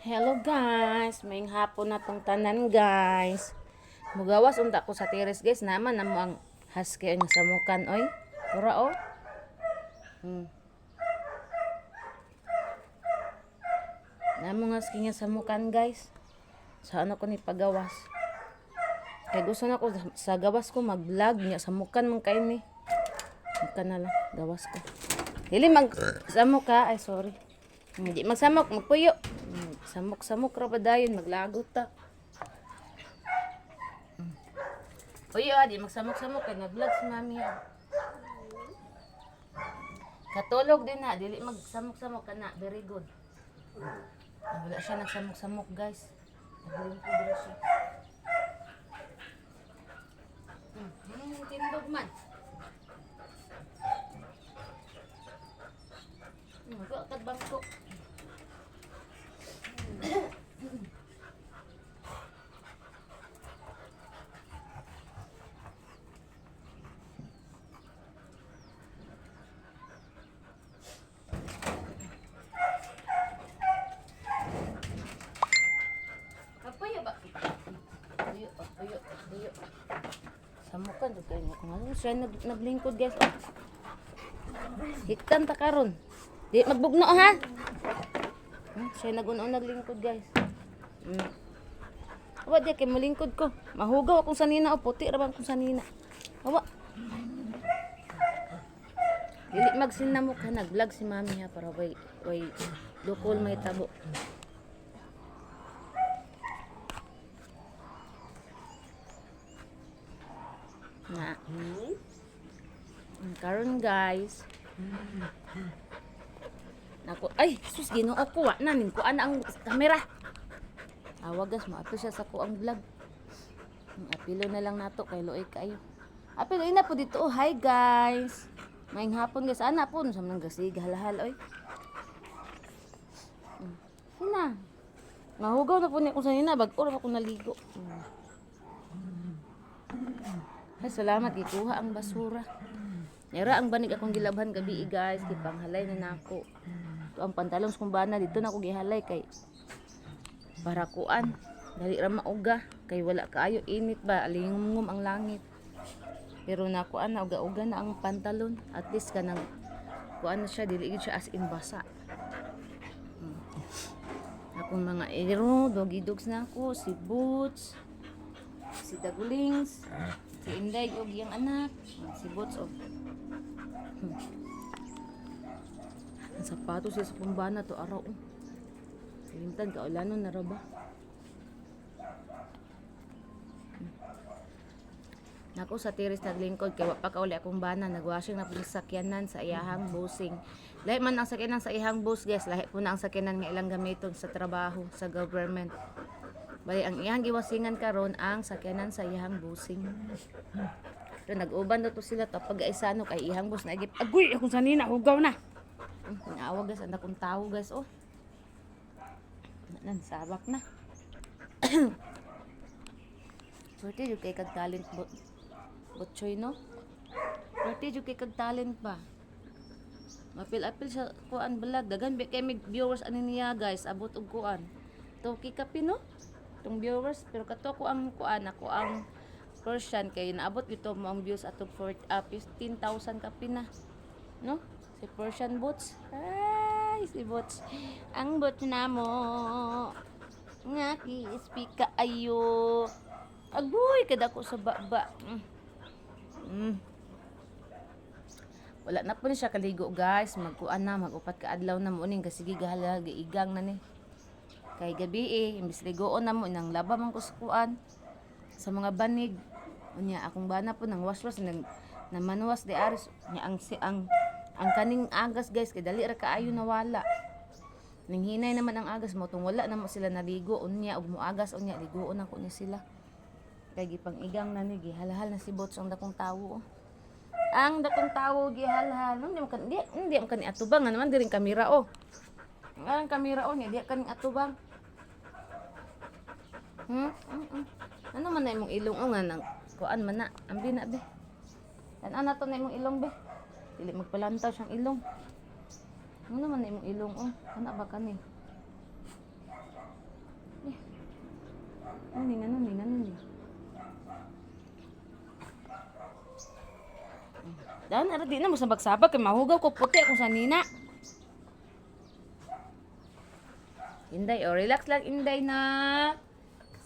Hello guys, may hapon na tong tanan guys. Mugawas unta ko sa terrace guys, naman namo ang husky nga samukan oy. Pura oh. Hmm. Namo nga husky nga samukan guys. Sa ano ko ni pagawas. Kay gusto na ko sa gawas ko mag-vlog niya samukan man kay ni. Mukan na lang, gawas ko. Dili mag samuka, ay sorry. Hindi magsamok, magpuyo. Samok-samok ra ba dayon, maglagot ta. Mm. Puyo ah, di magsamok-samok kay nag-vlog si mami ha. Katulog din ha, dili magsamok-samok ka na, very good. Ah, Wala siya nagsamok-samok guys. Naglingkod ra siya. Mm, mm, tindog man. Mm, ka bangko. Kayo kung ano siya nag naglingkod guys. Oh. Hiktan ta karon. Di magbugno ha. Hmm, siya naguno naglingkod guys. Hmm. Awa di kay malingkod ko. Mahugaw akong sanina o puti ra bang kung sanina. Awa. Dili magsinamok ha nag-vlog si mami ha para way way dukol may tabo. Na. Mm, Karon guys. Nako, ay, sus Ginoo ko wa na ning kuan ang kamera. Awagas mo ato siya sa kuang vlog. Mm, Apilo na lang nato kay Loy kayo. Apilo ina po dito. Oh, hi guys. Maing hapon guys. Ana po sa mga gasig halahal oy. Mm. Hina. Mahugaw na po ni ko sa nina bag-o ra ako naligo. Mm. Ay, salamat gikuha ang basura. Nera ang banig akong gilabhan gabi guys, kay panghalay na nako. To ang pantalon sa kumbana dito na ako gihalay kay para kuan. Dali ra mauga kay wala kaayo init ba alingum ang langit. Pero na kuan na uga-uga na ang pantalon. At least kanang kuan na siya dili gid siya as in basa. Hmm. Akong mga ero, doggy dogs na ako, si Boots, si Dagulings, si Inday, og yung anak, si Boots, og Hmm. Ang sapatos sa pumbana to araw. oh. Kalimtan ka ulanon na ra ba? Hmm. Nako sa tiris naglingkod kay pa kauli akong bana nagwashing na pud sakyanan sa iyahang busing. Lahi man ang sakyanan sa iyahang bus guys, lahi po na ang sakyanan nga ilang gamiton sa trabaho sa government. Bali ang iyang giwasingan karon ang sakyanan sa iyahang busing. So nag-uban daw to sila to pag aisano kay ihang boss na igip. Agoy akong sanina hugaw na. Hmm, Naawa guys ang akong tao guys oh. Nan sabak na. Swerte yung kay kag talent bot botchoy no. Swerte yung kay kag talent ba. Mapil-apil sa kuan balag dagan bi kay mig viewers ani niya guys abot og kuan. To kikapi no. Tong viewers pero kato ko ang kuan ako ang Persian kay naabot ito mo ang views atong 4 uh, 15,000 kapi na. No? Si Persian bots. Ay, si bots. Ang bot na mo. Nga ki-speak ka ayo. Agoy, kada ko sa baba. Mm. Mm. Wala na po ni siya kaligo guys. Magkuan na, magupat ka adlaw na mo ning kasigi gahala giigang na ni. Kay gabi eh, imbis ligoon na mo nang laba man ko sa kuan sa mga banig. Unya akong bana po nang waswas nang namanuwas di aris nya ang si ang ang kaning agas guys kay dali ra kaayo nawala. Ning hinay naman ang agas mo tung wala na mo sila naligo unya ug muagas unya ligoon ako ni sila. Kay gipang igang na ni gihalhal na si Bots ang dakong tawo. oh. Ang dakong tawo gihalhal. Hindi mo kan di hindi mo kan atubang nga naman diring kamera oh. Ang kamera oh niya di kan atubang. Hmm? Mm -mm. Ano man na imong ilong o nga nang kuan man na. Ambi na be. Yan ana to na imong ilong be. Dili magpalantaw siyang ilong. Ano man na imong ilong o. Ano ba kani? Ano ni, ano ni, ano ni. Dahil na di na mo sabag-sabag kay mahugaw ko puti ako sa nina. Inday, oh, relax lang Inday na.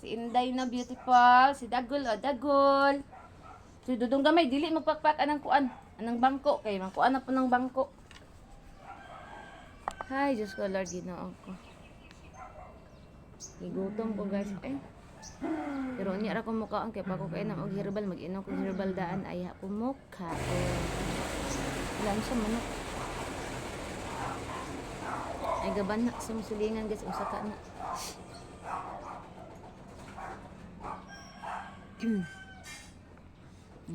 Si Inday na beautiful, si Dagol, oh, Dagol. Si Dudong Gamay, dili magpakpak anang kuan, anang bangko kay mangkuan na po ng bangko. Hi, Diyos ko, Lord, ginoon ko. Igutom ko, guys. Eh. Pero niya ra ko mukha ang kaya pa ko kaya na og herbal mag-inom ko herbal daan ay ko mukha. Eh. Wala siya manok. Ay gaban na sa musulingan guys usa ka na.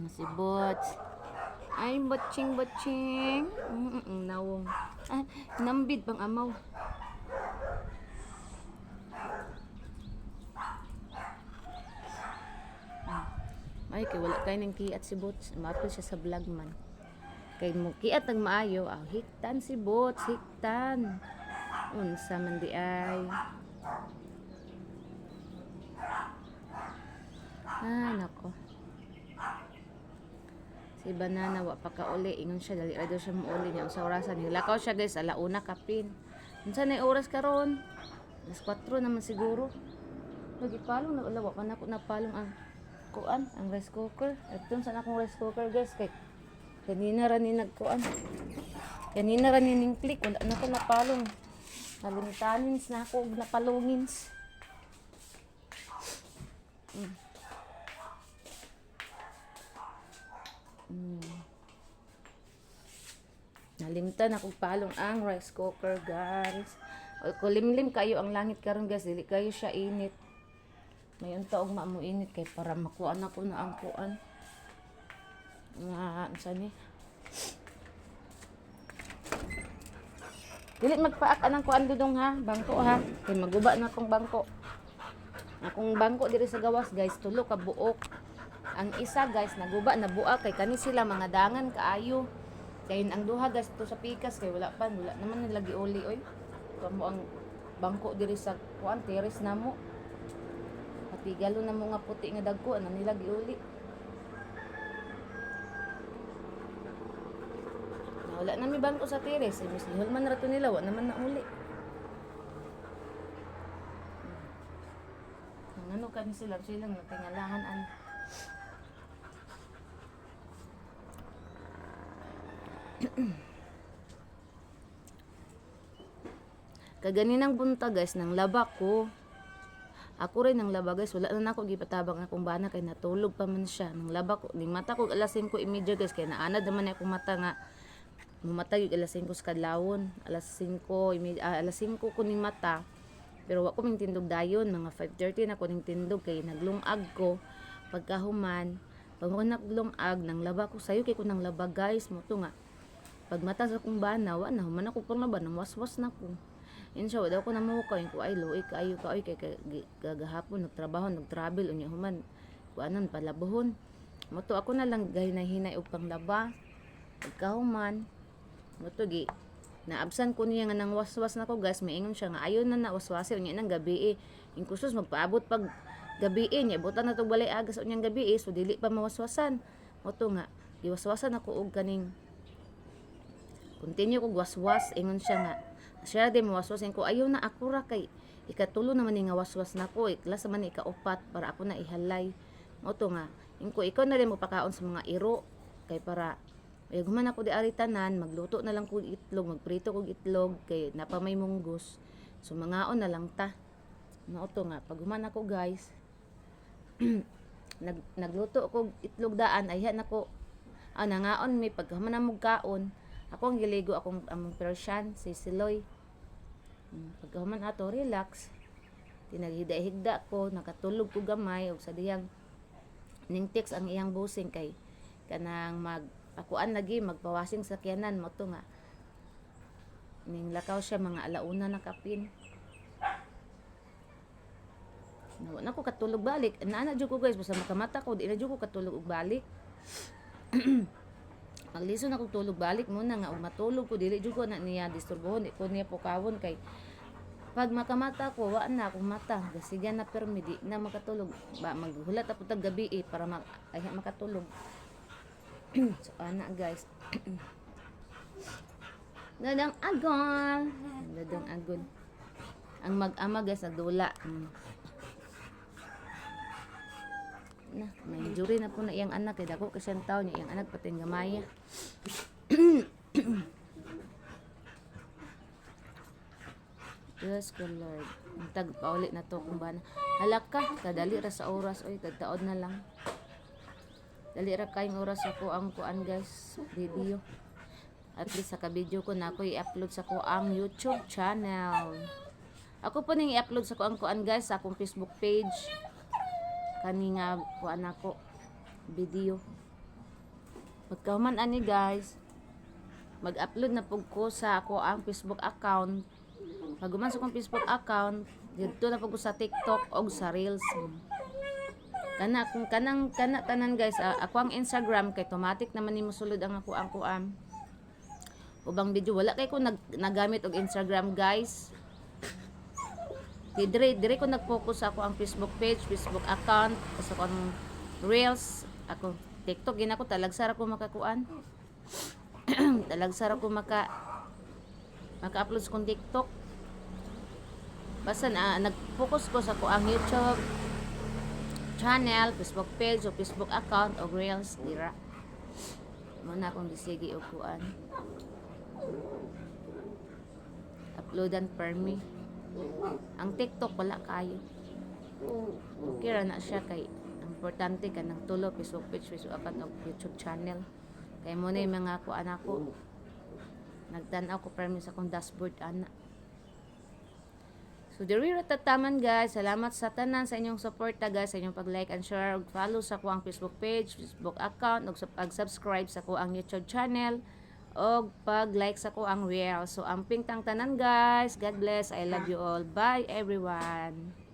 Si Bots. Ay, botching, botching. Mm -mm, nawong. Ah, nambid pang amaw. Ay, kay wala kay nang kiat si Bots. Mato siya sa vlog man. Kay mo kiat ang maayo. Ah, hiktan si Bots, hiktan. Unsa man di ay. Ay, nako. Si Banana, wa pa ka uli. Ingon siya, dali ra siya mauli niya. Sa orasan, nilakaw siya guys, alauna kapin. Unsa na oras karon? Alas 4 naman siguro. Lagi palong, nagalawa pa na ako napalong ang kuan, ang rice cooker. At doon sa akong rice cooker guys, kay kanina ra ni nagkuan. Kanina ra ni ning click, wala na ko napalong. Nalimtanins na ako, og napalungins. Mm. Nalimtan ako palong ang rice cooker, guys. Kulimlim kayo ang langit karon guys, dili kayo siya init. May unta og maamu init kay para makuha na ko na ang kuan. Nga, unsa ni? Dili magpaak anang kuan dudong ha, bangko ha. Kay maguba na akong bangko. Akong bangko diri sa gawas guys, tulo ka buok. Ang isa guys, naguba na buak kay kani sila mga dangan kaayo. Kay ang duha guys to sa pikas kay wala pa, wala naman nilagi uli oy. Kamo ang bangko diri sa kuan terrace namo. Patigalo na mo nga puti nga dagko ano nilagi uli. Na wala na mi bangko sa terrace, eh, mislihol man rato nila, wala naman na uli. Ang ano kani sila silang natingalahan an. Kaganinang bunta guys, nang laba ko. Ako rin nang laba guys, wala na ako gipatabang akong bana kay natulog pa man siya. Nang laba ko, ning mata ko alas 5 imedya guys, kay naanad naman akong mata nga mumatay yung alas 5 sa kadlawon. Alas 5, imedya, ah, alas 5 ko ning mata. Pero wa ko ming tindog dayon, mga 5.30 na ko ning tindog kay naglungag ko. Pagkahuman, pag ako naglungag, nang laba ko sayo kay ko nang laba guys, mo to nga. Pag mata sa kong bana, wa na, human ako pang laba, nang waswas na ko. Insya Allah, ko na mo ko, ay luoy kayo ka, ay kay gagahapon, nagtrabaho, nagtravel, unya human, kuanan, palabuhon. Mo to ako na lang gahinay hinay upang laba. Pagkahuman, mo to gi, naabsan ko niya nga nang waswas na ko guys, maingon siya nga ayon na na waswasi unya nang gabi eh. Yung kusos magpaabot pag gabi eh, niya butan na to balay aga sa unyang gabi eh, so dili pa mawaswasan. Mo to nga, giwaswasan ako og kaning continue ko waswas ingon siya nga. Siya din mawaswas. Ko ayaw na ako ra kay ikatulo naman ni nga waswas na ko. Iklas man ikaupat para ako na ihalay. Mo to nga. Ingko ikaw na rin magpakaon sa mga iro kay para ay guman ako di ari tanan. Magluto na lang kog itlog magprito kog itlog kay napamay munggos so mangaon na lang ta. Mo to nga. Pag human ako guys nag nagluto ko itlog daan ayhan ako ah, nangaon may pagkaman na kaon ako ang giligo akong among Persian si Siloy Hmm, pagkahuman ato relax tinaghida-higda ko nakatulog ko gamay og sa diyang ning text ang iyang busing kay kanang mag akuan lagi magpawasing sa kyanan mo to nga ning lakaw siya mga alauna na kapin Nawa na ko katulog balik. Naana jud ko guys basta makamata ko di na ko katulog og balik. Maglison ako tulog balik muna nga ug matulog ko dili jud ko na niya disturbohon di ko niya pukawon kay Pag makamata ko, wa na akong mata. Gasigan na permi, di na makatulog. Ba, maghulat ako tag gabi eh, para mak ay makatulog. so, ana guys. Dadang agon. Dadang agon. Ang mag-ama guys, nagdula. Mm. Na, may jury na po na iyang anak. Kaya dako kasi ang tao niya, iyang anak pati ang gamaya. Yes, ko Lord. Tag paulit na to kung ba na. Halaka, kadali ra sa oras. Oy, tagtaod na lang. Dali ra kayong oras ako ang kuan guys, video. At least sa ka-video ko na ako i-upload sa ko ang YouTube channel. Ako po ning i-upload sa ko ang kuan guys sa akong Facebook page. Kani nga kuan ako video. Magkahuman ani guys. Mag-upload na pug ko sa ako ang Facebook account. Pag sa akong Facebook account, dito na pug sa TikTok o sa Reels. Kana kung kanang kana tanan guys, ako ang Instagram kay automatic naman nimo sulod ang ako ang kuan. Ubang video wala kay ko nag nagamit og Instagram guys. Di dire dire ko nag-focus ako ang Facebook page, Facebook account, sa akong Reels, ako TikTok gina ko talagsara ko makakuan. talagsara ko maka maka-upload sa kong TikTok. Basta na nag-focus ko sa ko ang YouTube channel, Facebook page o Facebook account o Reels dira. Muna akong disigi o kuan. Uploadan per me. Ang TikTok wala kayo. Okay ra na siya kay importante ka ng tulo Facebook page, Facebook account o YouTube channel. Kay mo na mga ako. Nagtanaw ko per me sa akong dashboard ana. So, diri ra tataman guys. Salamat sa tanan sa inyong suporta guys, sa inyong pag-like and share ug follow sa kuang Facebook page, Facebook account ug pag-subscribe sa kuang YouTube channel ug pag-like sa kuang reel. So, ang pingtang tanan guys. God bless. I love you all. Bye everyone.